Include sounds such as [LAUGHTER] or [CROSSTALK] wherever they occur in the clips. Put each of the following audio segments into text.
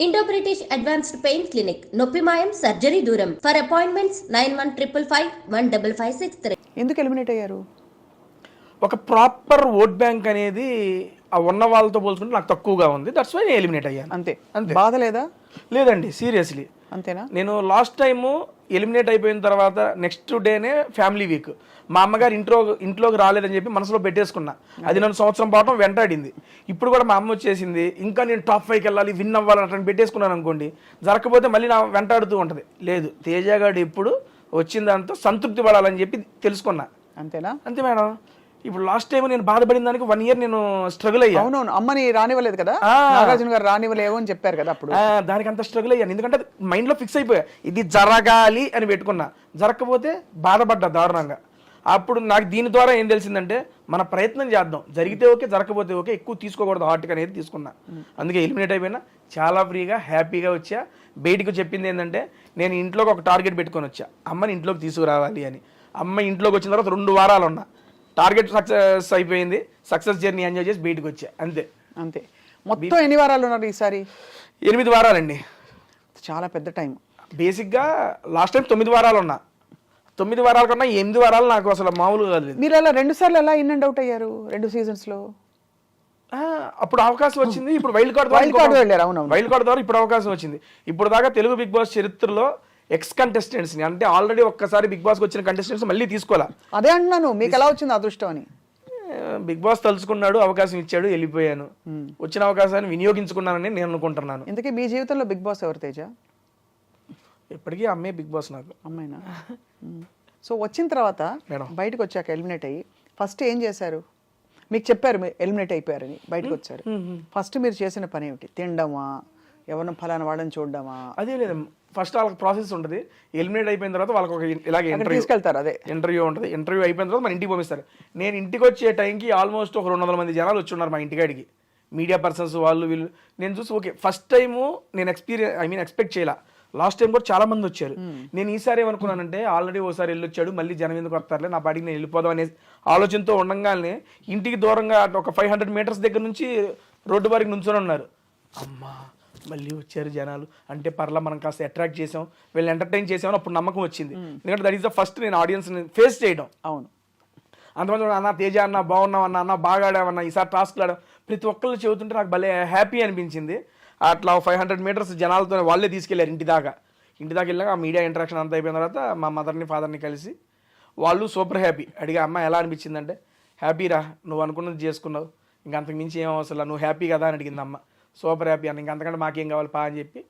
Indo British advanced pain clinic నొప్పి మాయం surgery దూరం. For appointments nine one triple five one double five six three. ఎందుకు eliminate అయ్యారు? ఒక ప్రాపర్ ఓట్ బ్యాంక్ అనేది ఆ ఉన్న వాళ్ళతో పోల్చుకుంటే నాకు తక్కువగా ఉంది. దట్స్ వై నేను ఎలిమినేట్ అయ్యాను. అంతే. అంతే. బాధ లేదా? లేదండి సీరియస్లీ. అంతేనా? నేను లాస్ట్ టైము ఎలిమినేట్ అయిపోయిన తర్వాత నెక్స్ట్ డేనే ఫ్యామిలీ వీక్. మా అమ్మగారు ఇంట్లో ఇంట్లోకి రాలేదని చెప్పి మనసులో పెట్టేసుకున్నా. అది నన్ను సంవత్సరం పాటు వెంటాడింది. ఇప్పుడు కూడా మా అమ్మ వచ్చేసింది ఇంకా నేను టాప్ ఫైవ్కి వెళ్ళాలి విన్ అవ్వాలి అట్లా పెట్టేసుకున్నాను అనుకోండి జరగకపోతే మళ్ళీ నా వెంటాడుతూ ఉంటుంది. లేదు తేజగాడు ఎప్పుడు వచ్చిన దాంతో సంతృప్తి పడాలని చెప్పి తెలుసుకున్నా. అంతేనా? అంతే మేడం. ఇప్పుడు లాస్ట్ టైం నేను బాధపడిన దానికి వన్ ఇయర్ నేను స్ట్రగుల్ అయ్యా. అవునవును అమ్మని రానివ్వలేదు కదా. నాగార్జున గారు రానివ్వలేవు అని చెప్పారు కదా అప్పుడు. దానికి అంత స్ట్రగుల్ అయ్యాను. ఎందుకంటే మైండ్లో ఫిక్స్ అయిపోయా. ఇది జరగాలి అని పెట్టుకున్నా. జరగకపోతే బాధపడ్డా దారుణంగా. అప్పుడు నాకు దీని ద్వారా ఏం తెలిసిందంటే మన ప్రయత్నం చేద్దాం. జరిగితే ఓకే జరగకపోతే ఓకే ఎక్కువ తీసుకోకూడదు హార్ట్కి అనేది తీసుకున్నా. అందుకే ఎలిమినేట్ అయిపోయినా చాలా ఫ్రీగా హ్యాపీగా వచ్చా. బయటికి చెప్పింది ఏంటంటే నేను ఇంట్లోకి ఒక టార్గెట్ పెట్టుకొని వచ్చా. అమ్మని ఇంట్లోకి తీసుకురావాలి అని. అమ్మ ఇంట్లోకి వచ్చిన తర్వాత రెండు వారాలు ఉన్నా. టార్గెట్ సక్సెస్ అయిపోయింది. సక్సెస్ జర్నీ ఎంజాయ్ చేసి బయటకు వచ్చా. అంతే. అంతే. మొత్తం ఎన్ని వారాలు ఉన్నారు ఈసారి? ఎనిమిది వారాలండి. చాలా పెద్ద టైం బేసిక్గా లాస్ట్ టైం తొమ్మిది వారాలు ఉన్నా. తొమ్మిది వారాల కన్నా ఎనిమిది వారాలు నాకు అసలు మామూలుగా కాదు మీరు అలా రెండు సార్లు ఎలా ఇన్ అండ్ అవుట్ అయ్యారు రెండు సీజన్స్లో? అప్పుడు అవకాశం వచ్చింది. ఇప్పుడు వైల్డ్ కార్డ్ Wild card వెళ్ళారు, అవునవును. వైల్డ్ కార్డ్ ద్వారా ఇప్పుడు అవకాశం వచ్చింది. ఇప్పుడు దాకా తెలుగు బిగ్ బాస్ చరిత్రలో ఎక్స్ కంటెస్టెంట్స్ని అంటే ఆల్రెడీ ఒక్కసారి బిగ్ బాస్కి వచ్చిన కంటెస్టెంట్స్ మళ్ళీ తీసుకోవాలా? అదే అంటున్నాను మీకు ఎలా వచ్చింది అదృష్టం అని? బిగ్ బాస్ తలుచుకున్నాడు అవకాశం ఇచ్చాడు వెళ్ళిపోయాను. వచ్చిన అవకాశాన్ని వినియోగించుకున్నానని నేను అనుకుంటున్నాను. ఇంతకీ మీ జీవితంలో బిగ్ బాస్ ఎవరు తేజ? ఇప్పటికీ అమ్మే బిగ్ బాస్ నాకు. అమ్మాయినా సో వచ్చిన తర్వాత మేడం. బయటకు వచ్చాక ఎలిమినేట్ అయ్యి ఫస్ట్ ఏం చేశారు? మీకు చెప్పారు మీరు ఎలిమినేట్ అయిపోయారని బయటకు వచ్చారు ఫస్ట్ మీరు చేసిన పని ఏమిటి? తినడమా ఎవరిని ఫలానా వాళ్ళని చూడడమా? అదే లేదు. ఫస్ట్ వాళ్ళకి ప్రాసెస్ ఉంటుంది. ఎలిమినేట్ అయిపోయిన తర్వాత వాళ్ళకి ఒక ఇలాగే ఇంటర్వ్యూ తీసుకెళ్తారు అదే. ఇంటర్వ్యూ ఉంటుంది. ఇంటర్వ్యూ అయిపోయిన తర్వాత మన ఇంటికి పంపిస్తారు. నేను ఇంటికి వచ్చే టైంకి ఆల్మోస్ట్ ఒక రెండు వందల మంది జనాలు వచ్చి ఉన్నారు మా ఇంటికాడికి మీడియా పర్సన్స్ వాళ్ళు వీళ్ళు. నేను చూసి ఓకే ఫస్ట్ టైము నేను ఎక్స్పీరియన్స్ ఐ మీన్ ఎక్స్పెక్ట్ చేయాల. లాస్ట్ టైం కూడా చాలా మంది వచ్చారు. నేను ఈసారి ఏమనుకున్నానంటే ఆల్రెడీ ఓసారి వెళ్ళొచ్చాడు మళ్ళీ జనం ఎందుకు వస్తారులే నా పాటికి నేను వెళ్ళిపోదాం అనే ఆలోచనతో ఉండగానే ఇంటికి దూరంగా ఒక ఫైవ్ హండ్రెడ్ మీటర్స్ దగ్గర నుంచి రోడ్డు వారికి నుంచొని ఉన్నారు. అమ్మా మళ్ళీ వచ్చారు జనాలు. అంటే పర్లా మనం కాస్త అట్రాక్ట్ చేసాం వీళ్ళు ఎంటర్టైన్ చేసామని అప్పుడు నమ్మకం వచ్చింది. ఎందుకంటే దట్ ఈస్ ద ఫస్ట్ నేను ఆడియన్స్ ఫేస్ చేయడం. అవును. అంతమంది అన్న తేజ అన్న బాగున్నావు అన్న అన్న బాగా ఆడావన్న ఈసారి టాస్క్లు ఆడాం ప్రతి ఒక్కళ్ళు చెబుతుంటే నాకు భలే హ్యాపీ అనిపించింది. అట్లా ఫైవ్ హండ్రెడ్ మీటర్స్ జనాలతో వాళ్ళే తీసుకెళ్ళారు ఇంటి దాకా. ఇంటి దాకా వెళ్ళాక ఆ మీడియా ఇంటరాక్షన్ అంతా అయిపోయిన తర్వాత మా మదర్ని ఫాదర్ని కలిసి వాళ్ళు సూపర్ హ్యాపీ అడిగా అమ్మ ఎలా అనిపించిందంటే? హ్యాపీ రా నువ్వు అనుకున్నది చేసుకున్నావు. ఇంక అంతకు మించి ఏం అవసరం నువ్వు హ్యాపీ కదా? అని అడిగింది అమ్మ. సూపర్ హ్యాపీ అన్న ఇంక అంతకంటే మాకేం కావాలి పా అని చెప్పి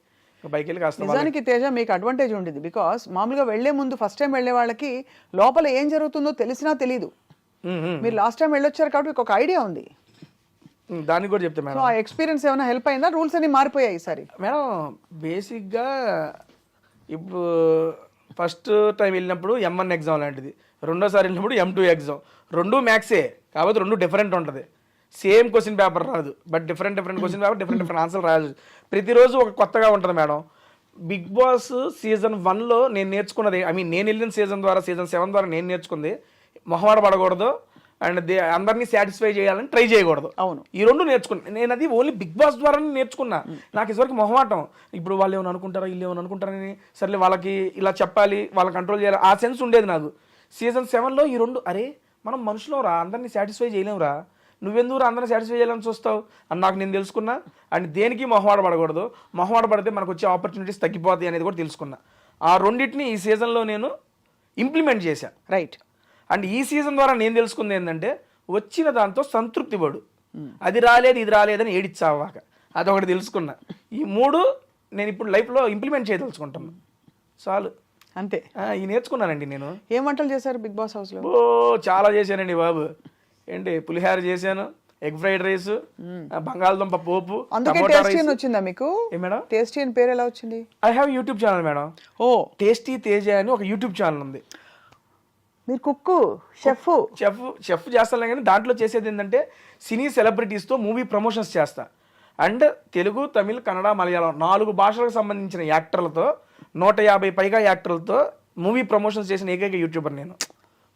బైక్ వెళ్ళి కాస్త నిజానికి తేజ మీకు అడ్వాంటేజ్ ఉండేది బికాస్ మామూలుగా వెళ్ళే ముందు ఫస్ట్ టైం వెళ్ళే వాళ్ళకి లోపల ఏం జరుగుతుందో తెలిసినా తెలియదు మీరు లాస్ట్ టైం వెళ్ళొచ్చారు కాబట్టి మీకు ఒక ఐడియా ఉంది. దానికి కూడా చెప్తే సో మేడం ఆ ఎక్స్పీరియన్స్ ఏమైనా హెల్ప్ అయిందా? రూల్స్ అన్ని మారిపోయాయి ఈసారి. మేడం బేసిక్గా ఇప్పుడు ఫస్ట్ టైం వెళ్ళినప్పుడు ఎం వన్ ఎగ్జామ్ లాంటిది. రెండోసారి వెళ్ళినప్పుడు ఎం టూ ఎగ్జామ్ రెండు మ్యాథ్సే కాకపోతే రెండు డిఫరెంట్ ఉంటుంది. సేమ్ క్వశ్చన్ పేపర్ రాదు. But different different question paper different different answer రాదు. ప్రతిరోజు ఒక కొత్తగా ఉంటుంది మేడం. బిగ్ బాస్ సీజన్ వన్లో నేను నేర్చుకున్నది ఐ మీన్ నేను వెళ్ళిన సీజన్ ద్వారా సీజన్ సెవెన్ ద్వారా నేను నేర్చుకుంది మొహమాట పడకూడదు. అండ్ దే అందరినీ సాటిస్ఫై చేయాలని ట్రై చేయకూడదు. అవును. ఈ రెండు నేర్చుకున్నా. నేను అది ఓన్లీ బిగ్ బాస్ ద్వారానే నేర్చుకున్నా. నాకు ఇదివరకు మొహమాటం. ఇప్పుడు వాళ్ళు ఏమైనా అనుకుంటారా వీళ్ళు ఏమైనా అనుకుంటారని సర్లే వాళ్ళకి ఇలా చెప్పాలి వాళ్ళని కంట్రోల్ చేయాలి ఆ సెన్స్ ఉండేది నాకు. సీజన్ సెవెన్లో ఈ రెండు అరే మనం మనుషులం రా అందరినీ సాటిస్ఫై చేయలేమురా? నువ్వెందుకు అందరినీ సాటిస్ఫై చేయాలని చూస్తావు? అని నాకు నేను తెలుసుకున్నా. అండ్ దేనికి మొహమాట పడకూడదు? మొహమాట పడితే మనకు వచ్చే ఆపర్చునిటీస్ తగ్గిపోతాయి అనేది కూడా తెలుసుకున్నా. ఆ రెండింటిని ఈ సీజన్లో నేను ఇంప్లిమెంట్ చేశా. రైట్ అండ్ ఈ సీజన్ ద్వారా నేను తెలుసుకుంది ఏంటంటే వచ్చిన దాంతో సంతృప్తి పడు. అది రాలేదు ఇది రాలేదని ఏడిచ్చావాక. అదొకటి తెలుసుకున్నా. ఈ మూడు నేను ఇప్పుడు లైఫ్లో ఇంప్లిమెంట్ చేయదలుచుకుంటాను చాలు. అంతే. ఇవి నేర్చుకున్నానండి నేను. ఏం వంటలు చేశారు బిగ్ బాస్ హౌస్లో ఓ చాలా చేశానండి బాబు. ఏంటి పులిహార చేశాను ఎగ్ ఫ్రైడ్ రైస్ బంగాళదుంప పోపు అందుకే టేస్టీ అని వచ్చిందా మీకు? మేడం? టేస్టీ అని పేరు ఎలా వచ్చింది? I have YouTube channel madam. Oh. Tasty Teja అని ఒక యూట్యూబ్ ఛానల్ ఉంది. మీరు కుక్కు షెఫ్. చెఫ్ చెఫ్ చేస్తాను కానీ దాంట్లో చేసేది ఏంటంటే సినీ సెలబ్రిటీస్తో మూవీ ప్రమోషన్స్ చేస్తా. అండ్ తెలుగు తమిళ్ కన్నడ మలయాళం నాలుగు భాషలకు సంబంధించిన యాక్టర్లతో నూట యాభై పైగా యాక్టర్లతో మూవీ ప్రమోషన్స్ చేసిన ఏకైక యూట్యూబర్ నేను.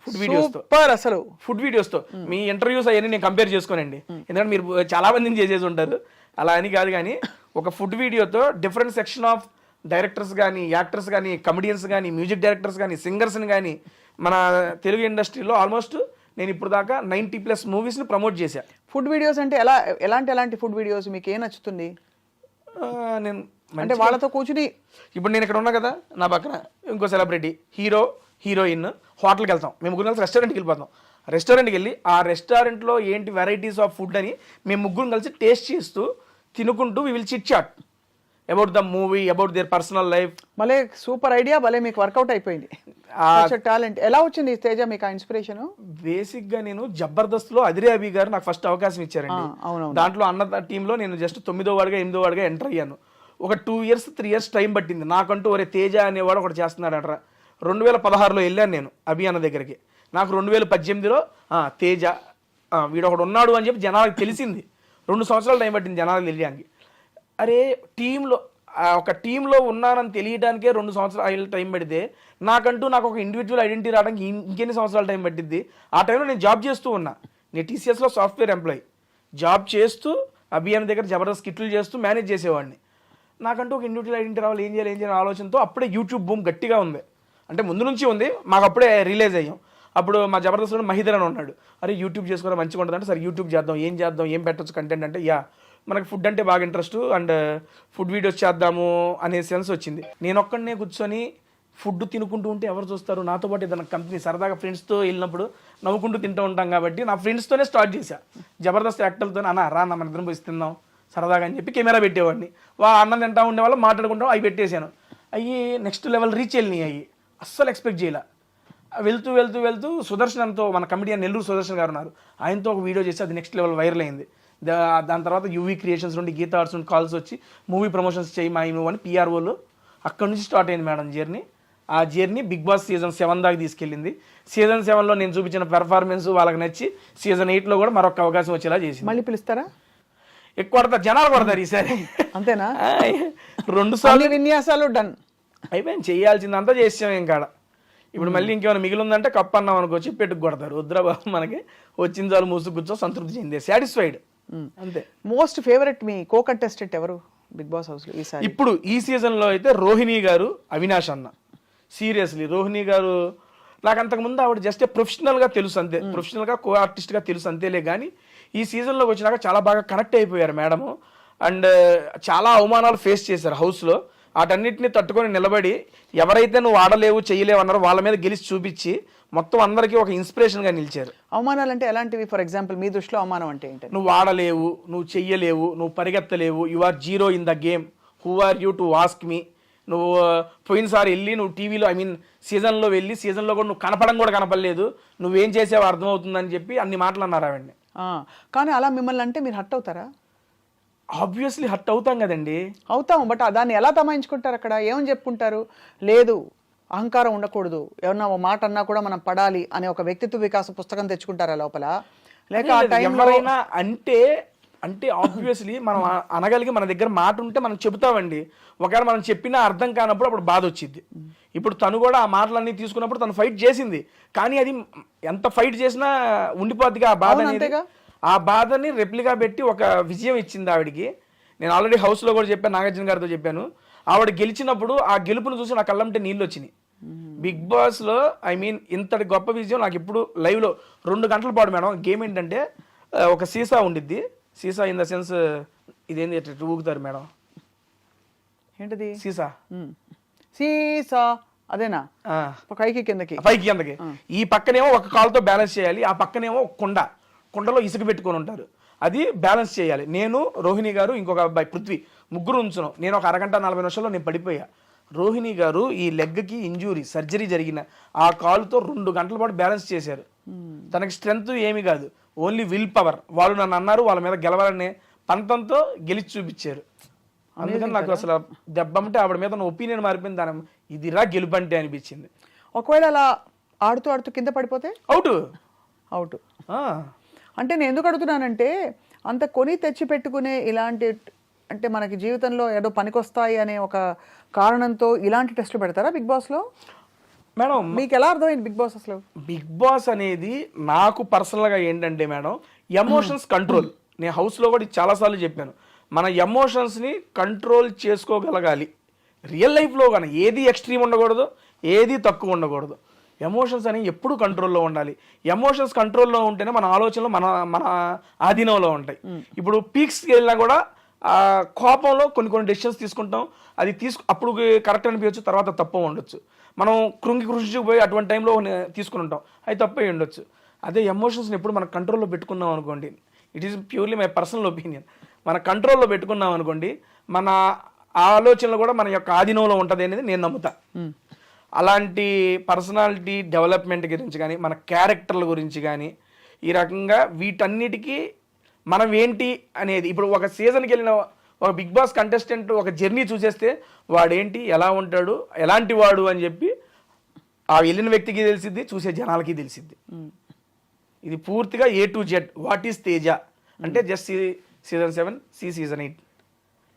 ఫుడ్ వీడియోస్తో. సూపర్ అసలు. ఫుడ్ వీడియోస్తో. మీ ఇంటర్వ్యూస్ అవన్నీ నేను కంపేర్ చేసుకోనండి. ఎందుకంటే మీరు చాలా మందిని చేసేసి ఉంటారు. అలా అని కాదు కానీ ఒక ఫుడ్ వీడియోతో డిఫరెంట్ సెక్షన్ ఆఫ్ డైరెక్టర్స్ కానీ యాక్టర్స్ కానీ కమెడియన్స్ కానీ మ్యూజిక్ డైరెక్టర్స్ కానీ సింగర్స్ని కానీ మన తెలుగు ఇండస్ట్రీలో ఆల్మోస్ట్ నేను ఇప్పుడు దాకా నైంటీ ప్లస్ మూవీస్ని ప్రమోట్ చేశా. ఫుడ్ వీడియోస్ అంటే ఎలా ఎలాంటి ఎలాంటి ఫుడ్ వీడియోస్ మీకు ఏం నచ్చుతుంది? నేను అంటే వాళ్ళతో కూర్చుని ఇప్పుడు నేను ఇక్కడ ఉన్నా కదా నా పక్కన ఇంకో సెలబ్రిటీ హీరో హీరోయిన్ హోటల్కి వెళ్తాం. మేము ముగ్గురు కలిసి రెస్టారెంట్కి వెళ్ళిపోతాం. రెస్టారెంట్కి వెళ్ళి ఆ రెస్టారెంట్లో ఏంటి వెరైటీస్ ఆఫ్ ఫుడ్ అని మేము ముగ్గురు కలిసి టేస్ట్ చేస్తూ తినుకుంటూ we will chit chat about the movie about their personal life భలే సూపర్ ఐడియా భలే మీకు వర్కౌట్ అయిపోయింది. టాలెంట్ ఎలా వచ్చింది ఈ తేజ మీకు ఆ ఇన్స్పిరేషన్ బేసిక్గా నేను జబర్దస్త్లో అదిరే అభి గారు నాకు ఫస్ట్ అవకాశం ఇచ్చారండి. దాంట్లో అన్న టీంలో నేను జస్ట్ తొమ్మిదో వాడుగా ఎనిమిదో వాడుగా ఎంటర్ అయ్యాను. ఒక two years three years time పట్టింది. నాకంటూ ఒరే తేజ అనేవాడు ఒకటి చేస్తున్నాడు అంటారా రెండు వేల పదహారులో వెళ్ళాను నేను అభి అన్న దగ్గరికి. నాకు రెండు వేల పద్దెనిమిదిలో తేజ వీడు ఒకడు ఉన్నాడు అని చెప్పి జనాలకు తెలిసింది. రెండు సంవత్సరాలు టైం పట్టింది జనాలకు తెలియడానికి. అరే టీంలో ఒక టీంలో ఉన్నానని తెలియడానికే రెండు సంవత్సరాలు టైం పడితే నాకంటూ నాకు ఒక ఇండివిజువల్ ఐడెంటిటీ రావడానికి ఇంకెన్ని సంవత్సరాలు టైం పట్టిద్ది? ఆ టైంలో నేను జాబ్ చేస్తూ ఉన్నా. నేను టీసీఎస్లో సాఫ్ట్వేర్ ఎంప్లాయీ. జాబ్ చేస్తూ అభియాన్ దగ్గర జబర్దస్త్ కిట్లు చేస్తూ మేనేజ్ చేసేవాడిని. నాకంటూ ఒక ఇండివిజువల్ ఐడెంటిటీ రావాలి ఏం చేయాలి ఏం చేయాలి ఆలోచనతో అప్పుడే యూట్యూబ్ బూమ్ గట్టిగా ఉంది. అంటే ముందు నుంచి ఉంది మాకు అప్పుడే రిలీజ్ అయ్యాం. అప్పుడు మా జబర్దస్త్లో మహిదర్ అని ఉన్నాడు. అరే యూట్యూబ్ చేసుకోవడం మంచిగా ఉంటుంది అంటే సరే యూట్యూబ్ చేద్దాం ఏం చేద్దాం ఏం పెట్టొచ్చు కంటెంట్ అంటే యా మనకు ఫుడ్ అంటే బాగా ఇంట్రెస్ట్ అండ్ ఫుడ్ వీడియోస్ చేద్దాము అనే సెన్స్ వచ్చింది. నేను ఒక్కడనే కూర్చొని ఫుడ్ తినుకుంటూ ఉంటే ఎవరు చూస్తారు? నాతో పాటు ఏదైనా కంపెనీ సరదాగా ఫ్రెండ్స్తో వెళ్ళినప్పుడు నవ్వుకుంటూ తింటూ ఉంటాం కాబట్టి నా ఫ్రెండ్స్తోనే స్టార్ట్ చేశా. జబర్దస్త్ యాక్టర్లతో అన్న రా నా మన ఇద్దరం పోయి తిందాం సరదాగా అని చెప్పి కెమెరా పెట్టేవాడిని. వా అన్నం తింటా ఉండేవాళ్ళు మాట్లాడుకుంటాం అవి పెట్టేశాను. అవి నెక్స్ట్ లెవెల్ రీచ్ వెళ్ళినాయి అవి అస్సలు ఎక్స్పెక్ట్ చేయలే. వెళ్తూ వెళ్తూ వెళ్తూ సుదర్శనంతో మన కమిడియన్ నెల్లూరు సుదర్శన్ గారు ఉన్నారు. ఆయనతో ఒక వీడియో చేసి అది నెక్స్ట్ లెవెల్ వైరల్ అయింది. దాని తర్వాత యూవీ క్రియేషన్స్ నుండి గీతా ఆర్ట్స్ నుండి కాల్స్ వచ్చి మూవీ ప్రమోషన్స్ చేయి మా నువ్వు అని పిఆర్ఓలు అక్కడ నుంచి స్టార్ట్ అయింది మేడం జర్నీ ఆ journey Bigg Boss season seven దాకా తీసుకెళ్ళింది. సీజన్ సెవెన్లో నేను చూపించిన పెర్ఫార్మెన్స్ వాళ్ళకి నచ్చి సీజన్ ఎయిట్లో కూడా మరొక అవకాశం వచ్చేలా చేసింది. మళ్ళీ పిలుస్తారా? ఎక్కువ కొడతారు జనాలు కొడతారు ఈసారి. అంతేనా? రెండు సార్లు విన్యాసాలు డన్ అయిపోయింది చేయాల్సిందంతా చేసాం ఇంకాడ ఇప్పుడు మళ్ళీ ఇంకేమైనా మిగిలిందంటే కప్పు అన్నాం పెట్టుకు కొడతారు. వద్దురా బాబు మనకి వచ్చిన చాలు మూసు కూర్చో సంతృప్తి చెందే సాటిస్ఫైడ్ అంతే. మోస్ట్ ఫేవరెట్ మీ కో కంటెస్టెంట్ ఎవరు? బిగ్ బాస్ హౌస్లో ఈసారి ఇప్పుడు ఈ సీజన్లో అయితే రోహిణి గారు అవినాష్ అన్న. సీరియస్లీ రోహిణి గారు నాకు అంతకుముందు ఆవిడ జస్ట్ ప్రొఫెషనల్గా తెలుసు అంతే. ప్రొఫెషనల్గా కో ఆర్టిస్ట్గా తెలుసు అంతేలే కానీ ఈ సీజన్లోకి వచ్చినాక చాలా బాగా కనెక్ట్ అయిపోయారు మేడము అండ్ చాలా అవమానాలు ఫేస్ చేశారు హౌస్లో వాటన్నిటిని తట్టుకొని నిలబడి ఎవరైతే నువ్వు ఆడలేవు చేయలేవు అన్నారో వాళ్ళ మీద గెలిచి చూపించి మొత్తం అందరికీ ఒక ఇన్స్పిరేషన్గా నిలిచారు. అవమానాలు అంటే ఎలాంటివి? ఫర్ ఎగ్జాంపుల్ మీ దృష్టిలో అవమానం అంటే ఏంటంటే నువ్వు ఆడలేవు నువ్వు చెయ్యలేవు నువ్వు పరిగెత్తలేవు you are zero in the game who are you to ask me నువ్వు uh, పోయినసారి వెళ్ళి నువ్వు టీవీలో ఐ మీన్ సీజన్లో వెళ్ళి సీజన్లో కూడా నువ్వు కనపడం కూడా కనపడలేదు. నువ్వేం చేసావో అర్థమవుతుందని చెప్పి అన్ని మాటలు అన్నారు ఆవిడ్ని. కానీ అలా మిమ్మల్ని అంటే మీరు హట్ అవుతారా? ఆబ్వియస్లీ హర్ట్ అవుతాం కదండి. అవుతాం బట్ దాన్ని ఎలా తమాయించుకుంటారు అక్కడ? ఏమని చెప్పుకుంటారు? లేదు అహంకారం ఉండకూడదు. ఎవరన్నా ఒక మాట అన్నా కూడా మనం పడాలి అనే ఒక వ్యక్తిత్వ వికాస పుస్తకం తెచ్చుకుంటారా లోపల? లేక ఆ టైంలో ఎవరైనా అంటే అంటే ఆబ్వియస్లీ మనం అనగలిగి మన దగ్గర మాట ఉంటే మనం చెబుతామండి. ఒకవేళ మనం చెప్పినా అర్థం కానప్పుడు అప్పుడు బాధ వచ్చింది ఇప్పుడు తను కూడా ఆ మాటలన్నీ తీసుకున్నప్పుడు తను ఫైట్ చేసింది. కానీ అది ఎంత ఫైట్ చేసినా ఉండిపోద్దిగా ఆ బాధ అవును, అనేది. అంతేగా. ఆ బాధని రెప్లిగా పెట్టి ఒక విజయం ఇచ్చింది ఆవిడికి. నేను ఆల్రెడీ హౌస్లో కూడా చెప్పాను నాగార్జున గారితో చెప్పాను. ఆవిడ గెలిచినప్పుడు ఆ గెలుపును చూసి నా కళ్ళంటే నీళ్ళు వచ్చినాయి బిగ్ బాస్లో ఐ మీన్ ఇంతటి గొప్ప విజయం నాకు ఇప్పుడు లైవ్లో రెండు గంటల పాటు మేడం. గేమ్ ఏంటంటే ఒక సీసా ఉండిద్ది. సీసా ఇన్ ద సెన్స్ ఇదేంది ఊగుతారు మేడం. ఏంటిది? సీసా. సీసా. అదేనా. పైకి కిందకి. పైకి కిందకి. ఈ పక్కనేమో ఒక కాల్తో బ్యాలెన్స్ చేయాలి ఆ పక్కనేమో కుండ. కుండలో ఇసుక పెట్టుకొని ఉంటారు. అది బ్యాలెన్స్ చేయాలి. నేను రోహిణి గారు ఇంకొక అబ్బాయి పృథ్వీ ముగ్గురు ఉంచును. నేను ఒక అరగంట నలభై నిమిషాల్లో నేను పడిపోయా. రోహిణి గారు ఈ లెగ్కి ఇంజూరీ సర్జరీ జరిగిన ఆ కాలుతో రెండు గంటల పాటు బ్యాలెన్స్ చేశారు. తనకి స్ట్రెంగ్త్ ఏమీ కాదు. Only will power. వాళ్ళు నన్ను అన్నారు వాళ్ళ మీద గెలవాలనే పంతంతో గెలిచి చూపించారు. అందుకని నాకు అసలు దెబ్బంటే ఆవిడ మీద ఒపీనియన్ మారిపోయింది దాని ఇదిరా గెలుపంటే అనిపించింది. ఒకవేళ అలా ఆడుతూ ఆడుతూ కింద పడిపోతే? అవుట్. అవుట్. అంటే నేను ఎందుకు అడుగుతున్నానంటే అంత కొని తెచ్చి పెట్టుకునే ఇలాంటి అంటే మనకి జీవితంలో ఏదో పనికొస్తాయి అనే ఒక కారణంతో ఇలాంటి టెస్టులు పెడతారా బిగ్ బాస్లో? మేడం మీకు ఎలా అర్థమైంది బిగ్ బాస్ అసలు? బిగ్ బాస్ అనేది నాకు పర్సనల్గా ఏంటంటే మేడం ఎమోషన్స్ కంట్రోల్. నేను హౌస్లో కూడా చాలాసార్లు చెప్పాను. మన ఎమోషన్స్ని కంట్రోల్ చేసుకోగలగాలి. రియల్ లైఫ్లో కానీ ఏది ఎక్స్ట్రీమ్ ఉండకూడదు ఏది తక్కువ ఉండకూడదు. ఎమోషన్స్ అనేవి ఎప్పుడు కంట్రోల్లో ఉండాలి. ఎమోషన్స్ కంట్రోల్లో ఉంటేనే మన ఆలోచనలు మన మన ఆధీనంలో ఉంటాయి. ఇప్పుడు పీక్స్కి వెళ్ళినా కూడా కోపంలో కొన్ని కొన్ని డెసిషన్స్ తీసుకుంటాం. అది తీసుకు అప్పుడు కరెక్ట్ అనిపించచ్చు తర్వాత తప్పు ఉండొచ్చు. మనం కృంగి కృషిపోయి అటువంటి టైంలో తీసుకుని ఉంటాం. అది తప్పే ఉండొచ్చు. అదే ఎమోషన్స్ని ఎప్పుడు మన కంట్రోల్లో పెట్టుకున్నాం అనుకోండి. It is purely my personal opinion మన కంట్రోల్లో పెట్టుకున్నాం అనుకోండి మన ఆలోచనలు కూడా మన యొక్క ఆధీనంలో ఉంటుంది అనేది నేను నమ్ముతా. అలాంటి పర్సనాలిటీ డెవలప్మెంట్ గురించి కానీ మన క్యారెక్టర్ల గురించి కానీ ఈ రకంగా వీటన్నిటికీ మనం ఏంటి అనేది ఇప్పుడు ఒక సీజన్కి వెళ్ళిన ఒక బిగ్ బాస్ కంటెస్టెంట్ ఒక జర్నీ చూసేస్తే వాడేంటి ఎలా ఉంటాడు ఎలాంటి వాడు అని చెప్పి ఆ వెళ్ళిన వ్యక్తికి తెలిసిద్ది చూసే జనాలకి తెలిసిద్ది. ఇది పూర్తిగా A to Z what is Teja? అంటే just season seven see season eight.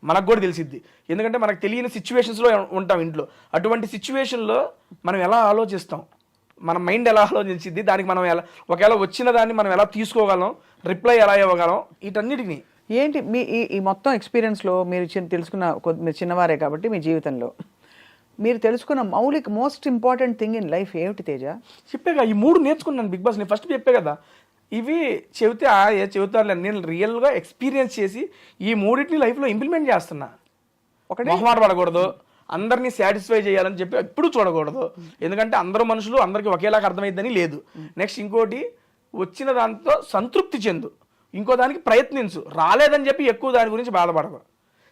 మనకు కూడా తెలిసిద్ది. ఎందుకంటే మనకు తెలియని సిచ్యువేషన్స్లో ఉంటాం ఇంట్లో. అటువంటి సిచ్యువేషన్లో మనం ఎలా ఆలోచిస్తాం? మన మైండ్ ఎలా ఆలోచించిద్ది దానికి మనం ఎలా ఒకవేళ వచ్చిన దాన్ని మనం ఎలా తీసుకోగలం? రిప్లై ఎలా ఇవ్వగలం? వీటన్నిటిని. ఏంటి? మీ ఈ ఈ మొత్తం ఎక్స్పీరియన్స్లో మీరు చిన్న తెలుసుకున్న కొద్ది- మీరు చిన్నవారే కాబట్టి మీ జీవితంలో. మీరు తెలుసుకున్న మౌలిక most important thing in life ఏమిటి తేజ? చెప్పాగా ఈ మూడు నేర్చుకున్నాను బిగ్ బాస్. నేను ఫస్ట్ చెప్పే కదా ఇవి చెబితే ఆ ఏ చెబుతారులే నేను రియల్గా ఎక్స్పీరియన్స్ చేసి ఈ మూడింటిని లైఫ్లో ఇంప్లిమెంట్ చేస్తున్నా. ఒకటి మొహమాట పడకూడదు. అందరినీ సాటిస్ఫై చేయాలని చెప్పి ఎప్పుడు చూడకూడదు. ఎందుకంటే అందరూ మనుషులు అందరికీ ఒకేలాగా అర్థమైందని లేదు. నెక్స్ట్ ఇంకోటి వచ్చిన దాంతో సంతృప్తి చెందు. ఇంకో దానికి ప్రయత్నించు. రాలేదని చెప్పి ఎక్కువ దాని గురించి బాధపడకు.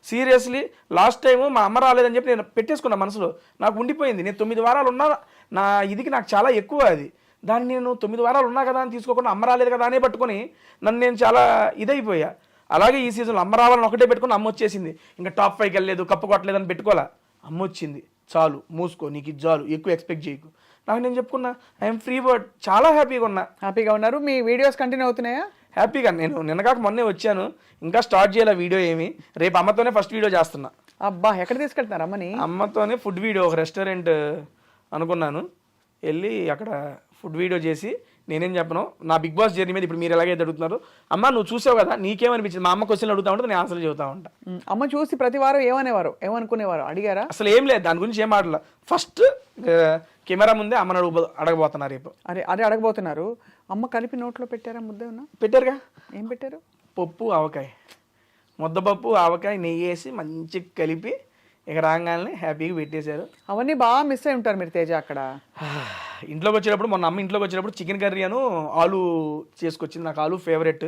సీరియస్లీ లాస్ట్ టైం మా అమ్మ రాలేదని చెప్పి నేను పెట్టేసుకున్నా మనసులో నాకు ఉండిపోయింది. నేను తొమ్మిది వారాలు ఉన్నా నా ఇదికి నాకు చాలా ఎక్కువ అది. దాన్ని నేను తొమ్మిది వారాలు ఉన్నా కదా అని తీసుకోకుండా అమ్మ రాలేదు కదా అనే పట్టుకొని నన్ను నేను చాలా ఇదైపోయా. అలాగే ఈ సీజన్లో అమ్మ రావాలని ఒకటే పెట్టుకుని అమ్మ వచ్చేసింది. ఇంకా టాప్ ఫైవ్కి వెళ్ళలేదు కప్పు కొట్టలేదు అని పెట్టుకోవాలా? అమ్మ వచ్చింది. చాలు మూసుకో నీకు ఇది చాలు ఎక్కువ ఎక్స్పెక్ట్ చేయకు. నాకు నేను చెప్పుకున్నా ఐఎమ్ ఫ్రీ బర్డ్ చాలా హ్యాపీగా ఉన్నా. హ్యాపీగా ఉన్నారు. మీ వీడియోస్ కంటిన్యూ అవుతున్నాయా? హ్యాపీగా నేను నిన్నగాక మొన్నే వచ్చాను. ఇంకా స్టార్ట్ చేయాలి వీడియో ఏమి? రేపు అమ్మతోనే ఫస్ట్ వీడియో చేస్తున్నా. అబ్బా ఎక్కడ తీసుకెళ్తున్నారు అమ్మని? అమ్మతోనే ఫుడ్ వీడియో ఒక రెస్టారెంట్ అనుకున్నాను. వెళ్ళి అక్కడ ఫుడ్ వీడియో చేసి నేనేం చెప్పను? నా బిగ్ బాస్ జర్నీ మీద ఇప్పుడు మీరు ఎలాగైతే అడుగుతున్నారు అమ్మ నువ్వు చూసావు కదా నీకేమనిపించింది? మా అమ్మ క్వశ్చన్ అడుగుతా ఉంటే నేను ఆన్సర్ చెబుతా ఉంటా. అమ్మ చూసి ప్రతి వారం ఏమనేవారు? ఏమనుకునేవారు? అడిగారా? అసలు ఏం లేదు దాని గురించి ఏం మాటల ఫస్ట్ కెమెరా ముందే అమ్మని అడుగు అడగబోతున్నారు రేపు అరే అదే అడగబోతున్నారు. అమ్మ కలిపి నోట్లో పెట్టారా ముద్ద ఉన్నా పెట్టారుగా. ఏం పెట్టారు? పప్పు ఆవకాయ. ముద్దపప్పు ఆవకాయ నెయ్యి వేసి మంచిగా కలిపి ఇక రాగానే హ్యాపీగా పెట్టేశారు. అవన్నీ బాగా మిస్ అయి ఉంటారు మీరు తేజ అక్కడ. [SIGHS] ఇంట్లోకి వచ్చేటప్పుడు మొన్న అమ్మ ఇంట్లోకి వచ్చేటప్పుడు చికెన్ కర్రీ అను ఆలు చేసుకొచ్చింది. నాకు ఆలు ఫేవరెట్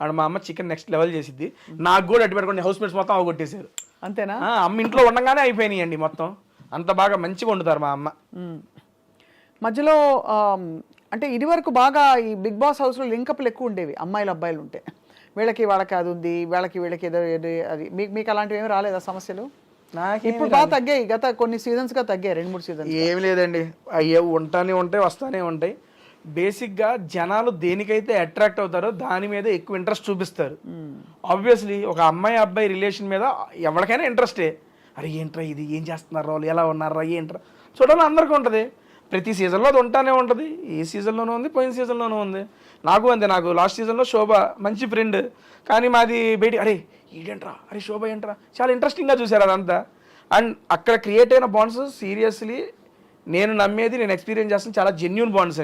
అండ్ మా అమ్మ చికెన్ నెక్స్ట్ లెవెల్ చేసిద్ది. నాకు కూడా అట్టి పెట్టుకుని హౌస్ మేట్స్ మొత్తం అవగొట్టేశారు. అంతేనా? అమ్మ ఇంట్లో ఉండగానే అయిపోయినాయండి మొత్తం. అంత బాగా మంచిగా వండుతారు మా అమ్మ. మధ్యలో అంటే ఇదివరకు బాగా ఈ బిగ్ బాస్ హౌస్లో లింకప్లు ఎక్కువ ఉండేవి అమ్మాయిలు అబ్బాయిలు ఉంటే. వీళ్ళకి వాళ్ళకి అది ఉంది వీళ్ళకి వీళ్ళకి ఏదో అది మీకు మీకు అలాంటివి ఏమి రాలేదా సమస్యలు? ఇప్పుడు బాగా తగ్గాయి. గత కొన్ని సీజన్స్గా తగ్గాయి. రెండు మూడు సీజన్స్ ఏమి లేదండి. అయ్యే ఉంటానే ఉంటాయి వస్తానే ఉంటాయి. బేసిక్గా జనాలు దేనికైతే అట్రాక్ట్ అవుతారో దాని మీద ఎక్కువ ఇంట్రెస్ట్ చూపిస్తారు. ఆబ్వియస్లీ ఒక అమ్మాయి అబ్బాయి రిలేషన్ మీద ఎవరికైనా ఇంట్రెస్టే అరే ఏంట్రా ఇది? ఏం చేస్తున్నారు? వాళ్ళు ఎలా ఉన్నారా ఏంట్రా? చూడాలని అందరికీ ఉంటుంది. ప్రతి సీజన్లో అది ఉంటానే ఉంటుంది. ఈ సీజన్లోనూ ఉంది పోయిన సీజన్లోనూ ఉంది. నాకు అంతే. నాకు లాస్ట్ సీజన్లో శోభ మంచి ఫ్రెండ్ కానీ మాది బయట అరే ఈడేంట్రా అరే శోభ ఏంట్రా? చాలా ఇంట్రెస్టింగ్గా చూశారు అదంతా. అండ్ అక్కడ క్రియేట్ అయిన బాండ్స్ సీరియస్లీ నేను నమ్మేది నేను ఎక్స్పీరియన్స్ చేస్తున్న చాలా జెన్యున్ బాండ్స్ అండి.